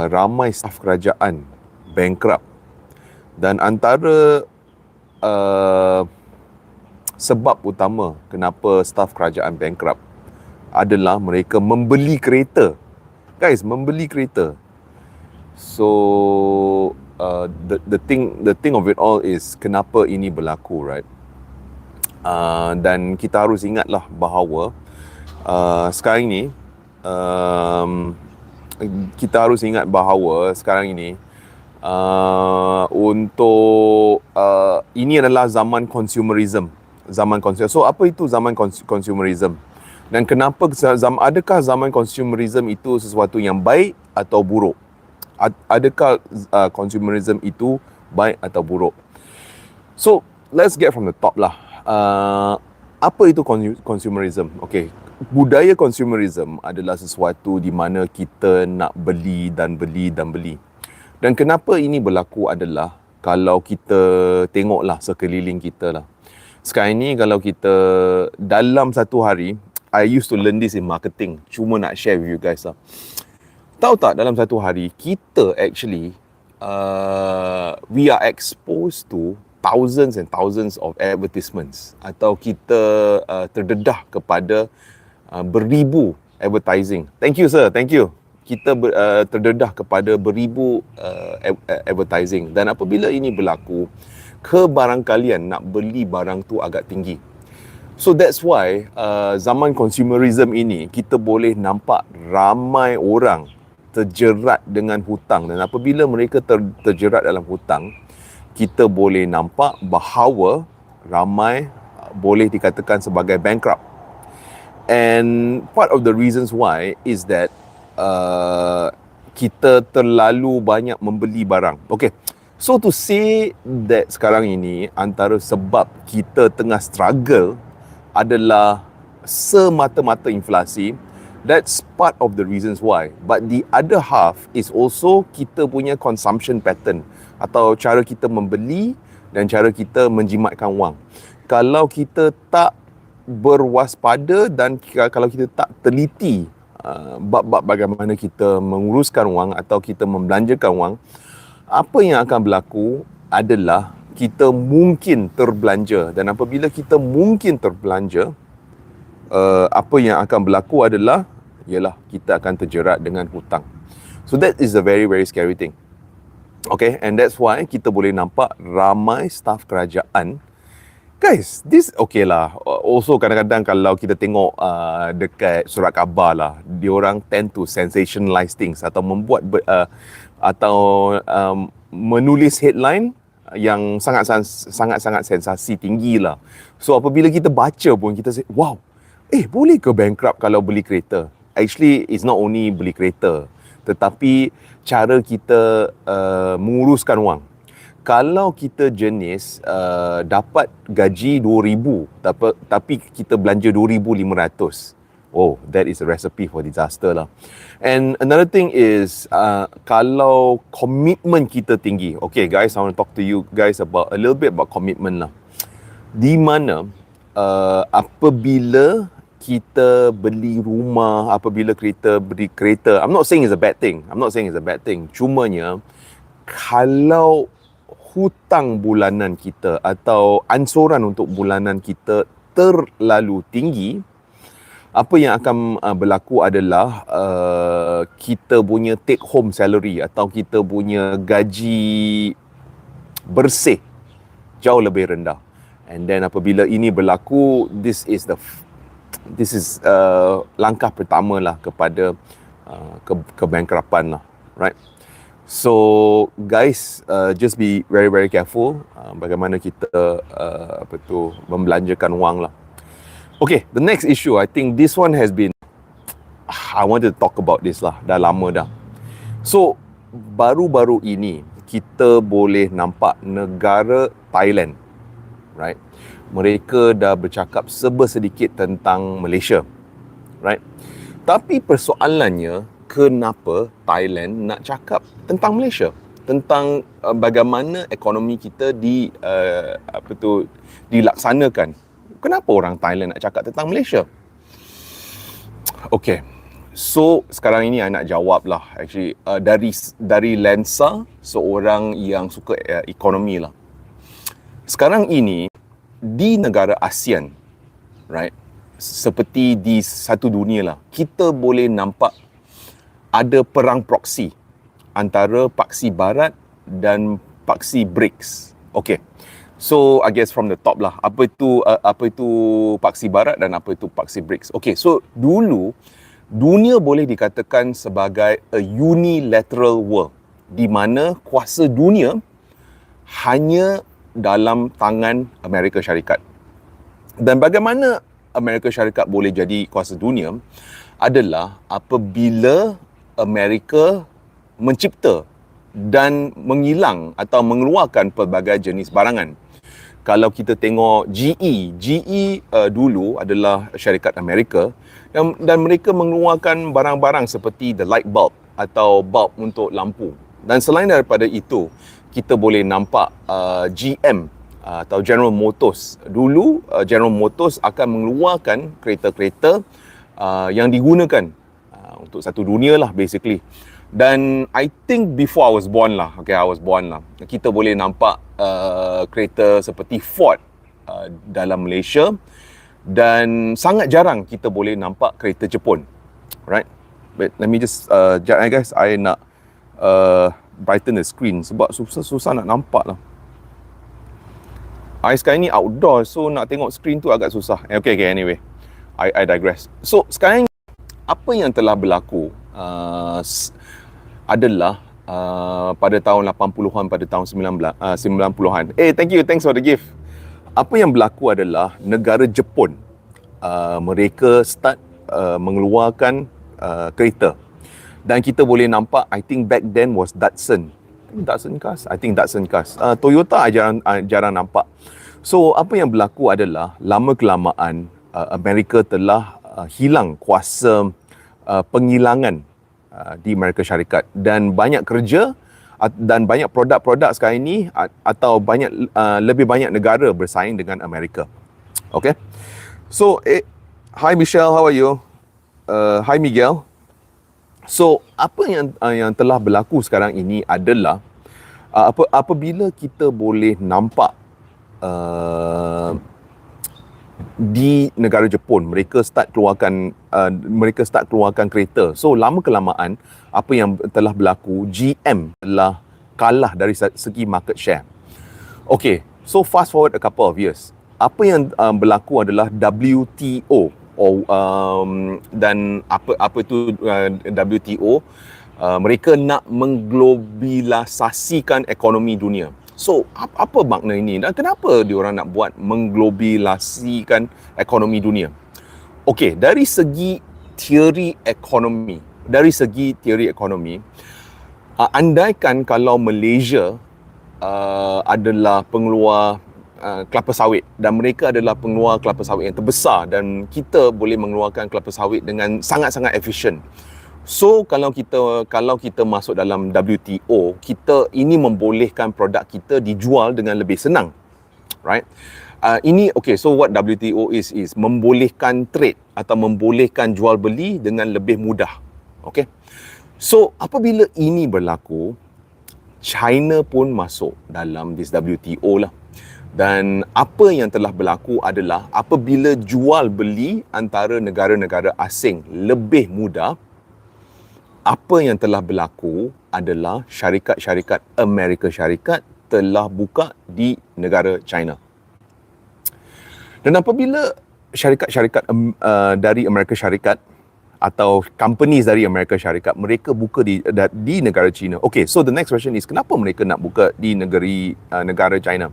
uh, ramai staf kerajaan bankrupt dan antara uh, sebab utama kenapa staf kerajaan bankrupt adalah mereka membeli kereta. Guys, membeli kereta. So uh, the the thing the thing of it all is kenapa ini berlaku, right? Uh, dan kita harus ingatlah bahawa uh, sekarang ini um, kita harus ingat bahawa sekarang ini uh, untuk uh, ini adalah zaman consumerism. Zaman consumer so apa itu zaman consumerism? Dan kenapa zaman adakah zaman consumerism itu sesuatu yang baik atau buruk? Adakah uh, consumerism itu baik atau buruk? So let's get from the top lah. Uh, apa itu consumerism? Okay budaya consumerism adalah sesuatu di mana kita nak beli dan beli dan beli dan kenapa ini berlaku adalah kalau kita tengoklah sekeliling kita lah. Sekarang ni kalau kita dalam satu hari, I used to learn this in marketing. Cuma nak share with you guys lah. Tahu tak dalam satu hari, kita actually, uh, we are exposed to thousands and thousands of advertisements. Atau kita uh, terdedah kepada uh, beribu advertising. Thank you sir, thank you. Kita ber, uh, terdedah kepada beribu uh, advertising. Dan apabila ini berlaku kebarangkalian nak beli barang tu agak tinggi. So that's why uh, zaman consumerism ini kita boleh nampak ramai orang terjerat dengan hutang. Dan apabila mereka ter, terjerat dalam hutang kita boleh nampak bahawa ramai boleh dikatakan sebagai bankrupt and part of the reasons why is that uh, kita terlalu banyak membeli barang. Okay. So to say that sekarang ini antara sebab kita tengah struggle adalah semata-mata inflasi, that's part of the reasons why. But the other half is also kita punya consumption pattern atau cara kita membeli dan cara kita menjimatkan wang. Kalau kita tak berwaspada dan kalau kita tak teliti Uh, bab-bab bagaimana kita menguruskan wang atau kita membelanjakan wang apa yang akan berlaku adalah kita mungkin terbelanja. Dan apabila kita mungkin terbelanja uh, apa yang akan berlaku adalah ialah kita akan terjerat dengan hutang. So that is a very very scary thing. Okay and that's why kita boleh nampak ramai staf kerajaan Guys, this okay lah. Also kadang-kadang kalau kita tengok uh, dekat surat khabar lah, diorang tend to sensationalize things atau membuat uh, atau um, menulis headline yang sangat sangat sangat sensasi tinggi lah. So apabila kita baca pun kita say, wow, eh boleh ke bankrupt kalau beli kereta? Actually, it's not only beli kereta, tetapi cara kita uh, menguruskan wang kalau kita jenis uh, dapat gaji 2000 tapi tapi kita belanja 2500 oh that is a recipe for disaster lah. And another thing is uh, kalau commitment kita tinggi. Okay guys i want to talk to you guys about a little bit about commitment lah. Di mana uh, apabila kita beli rumah apabila kita beli kereta i'm not saying it's a bad thing. I'm not saying it's a bad thing. Cumanya kalau hutang bulanan kita atau ansuran untuk bulanan kita terlalu tinggi apa yang akan uh, berlaku adalah uh, kita punya take home salary atau kita punya gaji bersih jauh lebih rendah. And then apabila ini berlaku this is the this is uh, langkah pertama lah kepada uh, ke kebankrapan lah right So guys, uh, just be very very careful uh, bagaimana kita uh, apa tu membelanjakan wang lah. Okay, the next issue, I think this one has been, I wanted to talk about this lah, dah lama dah. So baru-baru ini kita boleh nampak negara Thailand, right? Mereka dah bercakap seba sedikit tentang Malaysia, right? Tapi persoalannya kenapa Thailand nak cakap tentang Malaysia tentang uh, bagaimana ekonomi kita di uh, apa tu dilaksanakan kenapa orang Thailand nak cakap tentang Malaysia okey So sekarang ini I nak jawab lah actually uh, dari dari lensa seorang yang suka uh, ekonomi lah. Sekarang ini di negara ASEAN, right? Seperti di satu dunia lah, kita boleh nampak ada perang proksi antara paksi barat dan paksi BRICS. Okay. So I guess from the top lah, apa itu uh, apa itu paksi barat dan apa itu paksi BRICS. Okay, so dulu dunia boleh dikatakan sebagai a unilateral world di mana kuasa dunia hanya dalam tangan Amerika Syarikat. Dan bagaimana Amerika Syarikat boleh jadi kuasa dunia adalah apabila Amerika mencipta dan mengilang atau mengeluarkan pelbagai jenis barangan. Kalau kita tengok GE, GE uh, dulu adalah syarikat Amerika dan, dan mereka mengeluarkan barang-barang seperti the light bulb atau bulb untuk lampu. Dan selain daripada itu, kita boleh nampak uh, GM uh, atau General Motors. Dulu uh, General Motors akan mengeluarkan kereta-kereta uh, yang digunakan untuk satu dunia lah basically. Dan I think before I was born lah, okay, I was born lah. Kita boleh nampak uh, kereta seperti Ford uh, dalam Malaysia. Dan sangat jarang kita boleh nampak kereta Jepun. Right but let me just uh, jap guys I nak uh, brighten the screen sebab susah-susah nak nampak lah. I sekarang ni outdoor so nak tengok screen tu agak susah. Okay, okay anyway. I, I digress. So sekarang apa yang telah berlaku uh, adalah uh, pada tahun 80-an pada tahun 19, uh, 90-an eh hey, thank you thanks for the gift. Apa yang berlaku adalah negara Jepun uh, mereka start uh, mengeluarkan uh, kereta. Dan kita boleh nampak I think back then was Datsun. Datsun Cars? I think Datsun Cars. Uh, Toyota jarang uh, jarang nampak. So apa yang berlaku adalah lama kelamaan uh, Amerika telah uh, hilang kuasa uh, pengilangan uh, di Amerika Syarikat dan banyak kerja dan banyak produk-produk sekarang ini atau banyak uh, lebih banyak negara bersaing dengan Amerika. Okay. So, eh, hi Michelle, how are you? Uh, hi Miguel. So, apa yang uh, yang telah berlaku sekarang ini adalah uh, apa apabila kita boleh nampak uh, di negara Jepun mereka start keluarkan uh, mereka start keluarkan kereta. So lama kelamaan apa yang telah berlaku GM telah kalah dari segi market share. Okay, so fast forward a couple of years. Apa yang um, berlaku adalah WTO or, um, dan apa apa itu uh, WTO uh, mereka nak mengglobilisasikan ekonomi dunia. So, apa, makna ini dan kenapa diorang nak buat mengglobilisasikan ekonomi dunia? Okey, dari segi teori ekonomi, dari segi teori ekonomi, uh, andaikan kalau Malaysia uh, adalah pengeluar uh, kelapa sawit dan mereka adalah pengeluar kelapa sawit yang terbesar dan kita boleh mengeluarkan kelapa sawit dengan sangat-sangat efisien. So kalau kita kalau kita masuk dalam WTO, kita ini membolehkan produk kita dijual dengan lebih senang. Right? Uh, ini okay, so what WTO is is membolehkan trade atau membolehkan jual beli dengan lebih mudah. Okay. So apabila ini berlaku, China pun masuk dalam this WTO lah. Dan apa yang telah berlaku adalah apabila jual beli antara negara-negara asing lebih mudah, apa yang telah berlaku adalah syarikat-syarikat Amerika Syarikat telah buka di negara China. Dan apabila syarikat-syarikat uh, dari Amerika Syarikat atau companies dari Amerika Syarikat mereka buka di di negara China. Okay, so the next question is kenapa mereka nak buka di negeri uh, negara China?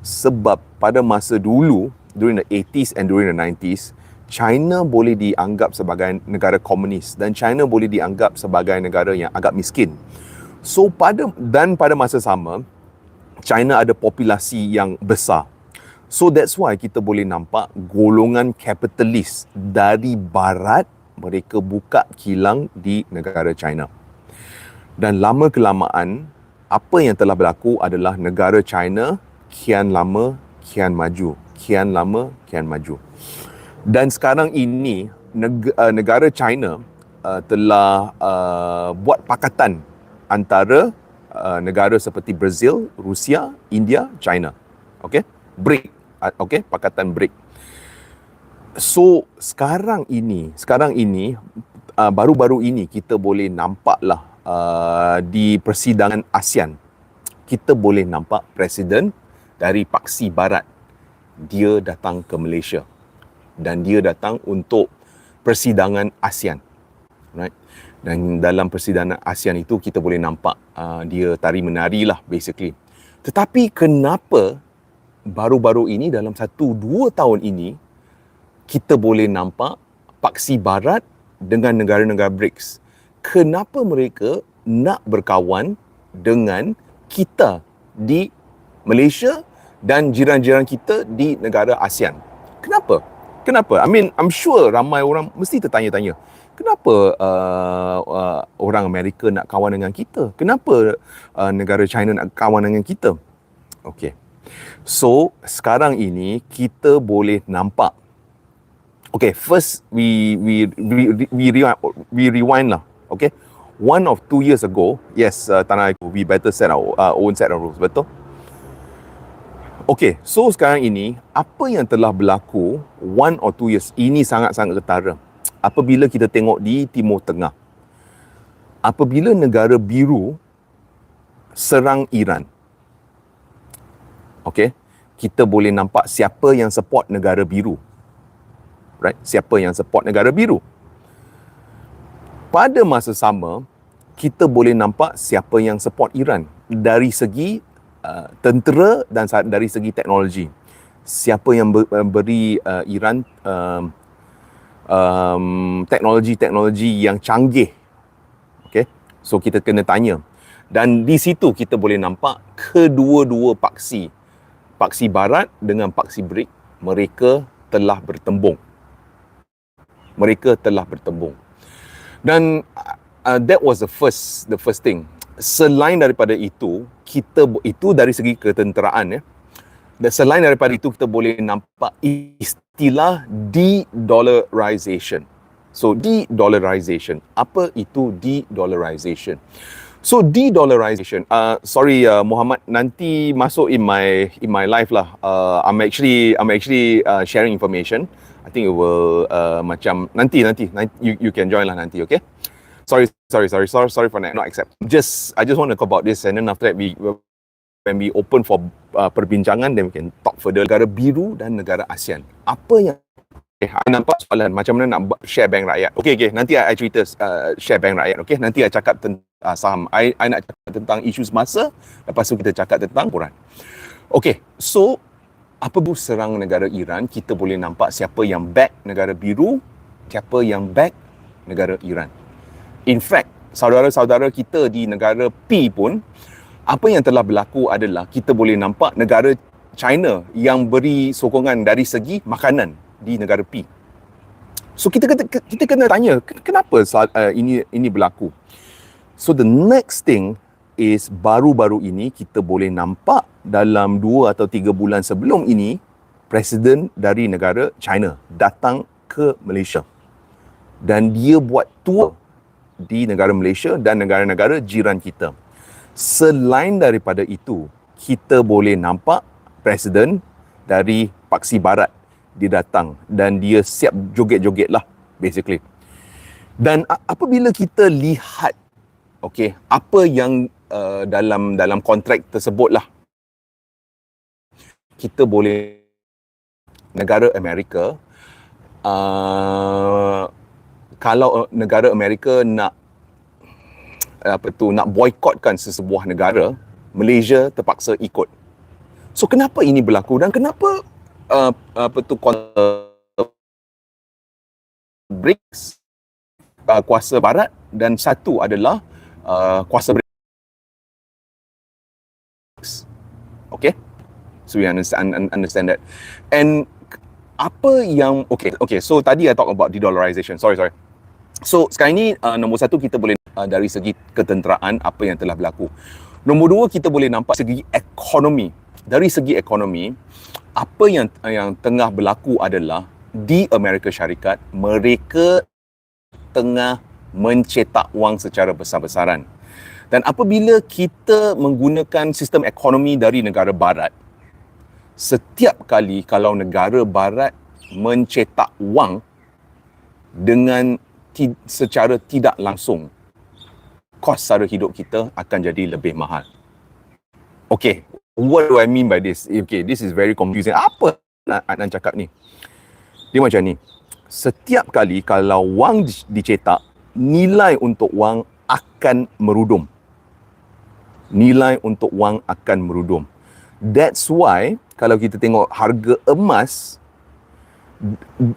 Sebab pada masa dulu during the 80s and during the 90s China boleh dianggap sebagai negara komunis dan China boleh dianggap sebagai negara yang agak miskin. So pada dan pada masa sama China ada populasi yang besar. So that's why kita boleh nampak golongan kapitalis dari barat mereka buka kilang di negara China. Dan lama kelamaan apa yang telah berlaku adalah negara China kian lama kian maju, kian lama kian maju. Dan sekarang ini uh, negara China uh, telah uh, buat pakatan antara uh, negara seperti Brazil, Rusia, India, China. Okey? BRIC. Uh, Okey, pakatan BRIC. So, sekarang ini, sekarang ini uh, baru-baru ini kita boleh nampaklah uh, di persidangan ASEAN kita boleh nampak presiden dari paksi barat dia datang ke Malaysia dan dia datang untuk persidangan ASEAN right dan dalam persidangan ASEAN itu kita boleh nampak uh, dia tari menari lah basically tetapi kenapa baru-baru ini dalam satu dua tahun ini kita boleh nampak paksi barat dengan negara-negara BRICS kenapa mereka nak berkawan dengan kita di Malaysia dan jiran-jiran kita di negara ASEAN. Kenapa? Kenapa? I mean, I'm sure ramai orang mesti tertanya-tanya. Kenapa uh, uh, orang Amerika nak kawan dengan kita? Kenapa uh, negara China nak kawan dengan kita? Okay. So, sekarang ini kita boleh nampak. Okay, first we we we we, we rewind lah. Okay. One of two years ago, yes, uh, Tanah Air, we better set our uh, own set of rules. Betul? Okay, so sekarang ini, apa yang telah berlaku one or two years, ini sangat-sangat ketara. Apabila kita tengok di Timur Tengah, apabila negara biru serang Iran, okay, kita boleh nampak siapa yang support negara biru. Right? Siapa yang support negara biru. Pada masa sama, kita boleh nampak siapa yang support Iran dari segi Uh, tentera dan dari segi teknologi. Siapa yang uh, beri uh, Iran um, um, teknologi-teknologi yang canggih. Okay. So kita kena tanya. Dan di situ kita boleh nampak kedua-dua paksi. Paksi Barat dengan paksi BRIC. Mereka telah bertembung. Mereka telah bertembung. Dan uh, that was the first the first thing selain daripada itu kita itu dari segi ketenteraan ya. Dan selain daripada itu kita boleh nampak istilah de-dollarization. So de-dollarization. Apa itu de-dollarization? So de-dollarization uh, sorry uh, Muhammad nanti masuk in my in my life lah. Uh, I'm actually I'm actually uh, sharing information. I think it will uh, macam nanti nanti you you can join lah nanti okay sorry, sorry, sorry, sorry, sorry for that. Not accept. Just, I just want to talk about this, and then after that, we when we open for uh, perbincangan, then we can talk further. Negara biru dan negara ASEAN. Apa yang Eh, I nampak soalan macam mana nak share bank rakyat. Okay, okay. Nanti I, I cerita uh, share bank rakyat. Okay, nanti I cakap tentang uh, saham. I, I nak cakap tentang isu semasa. Lepas tu kita cakap tentang Quran. Okay, so apa bu serang negara Iran, kita boleh nampak siapa yang back negara biru, siapa yang back negara Iran. In fact, saudara-saudara kita di negara P pun, apa yang telah berlaku adalah kita boleh nampak negara China yang beri sokongan dari segi makanan di negara P. So kita kena, kita kena tanya kenapa uh, ini ini berlaku. So the next thing is baru-baru ini kita boleh nampak dalam dua atau tiga bulan sebelum ini presiden dari negara China datang ke Malaysia dan dia buat tour di negara Malaysia dan negara-negara jiran kita. Selain daripada itu, kita boleh nampak presiden dari paksi barat dia datang dan dia siap joget-joget lah basically. Dan apabila kita lihat okay, apa yang uh, dalam dalam kontrak tersebut lah kita boleh negara Amerika uh, kalau uh, negara Amerika nak apa tu nak boykotkan sesebuah negara, Malaysia terpaksa ikut. So kenapa ini berlaku dan kenapa uh, apa tu BRICS uh, kuasa barat dan satu adalah uh, kuasa BRICS. Okay? So we understand understand that. And apa yang okay okay so tadi I talk about de-dollarization. Sorry sorry. So sekarang ini uh, nombor satu kita boleh uh, dari segi ketenteraan apa yang telah berlaku. Nombor dua kita boleh nampak segi ekonomi. Dari segi ekonomi apa yang uh, yang tengah berlaku adalah di Amerika Syarikat mereka tengah mencetak wang secara besar-besaran. Dan apabila kita menggunakan sistem ekonomi dari negara barat, setiap kali kalau negara barat mencetak wang dengan ti- secara tidak langsung, kos sara hidup kita akan jadi lebih mahal. Okay, what do I mean by this? Okay, this is very confusing. Apa nak Adnan cakap ni? Dia macam ni. Setiap kali kalau wang di- dicetak, nilai untuk wang akan merudum. Nilai untuk wang akan merudum. That's why kalau kita tengok harga emas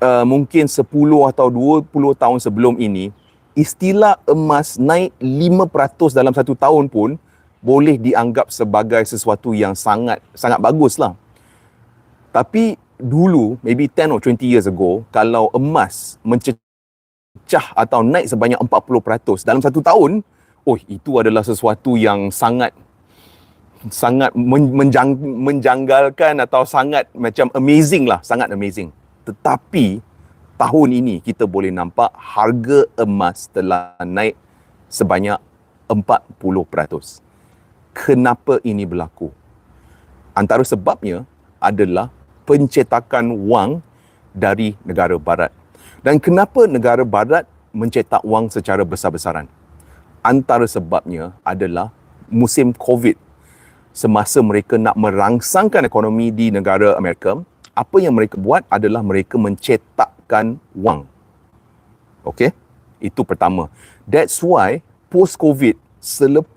uh, mungkin 10 atau 20 tahun sebelum ini istilah emas naik 5% dalam satu tahun pun boleh dianggap sebagai sesuatu yang sangat sangat bagus lah. Tapi dulu, maybe 10 or 20 years ago, kalau emas mencecah atau naik sebanyak 40% dalam satu tahun, oh itu adalah sesuatu yang sangat sangat men- menjang, menjanggalkan atau sangat macam amazing lah, sangat amazing. Tetapi tahun ini kita boleh nampak harga emas telah naik sebanyak 40%. Kenapa ini berlaku? Antara sebabnya adalah pencetakan wang dari negara barat. Dan kenapa negara barat mencetak wang secara besar-besaran? Antara sebabnya adalah musim COVID. Semasa mereka nak merangsangkan ekonomi di negara Amerika, apa yang mereka buat adalah mereka mencetakkan wang. Okay? Itu pertama. That's why post-COVID, selepas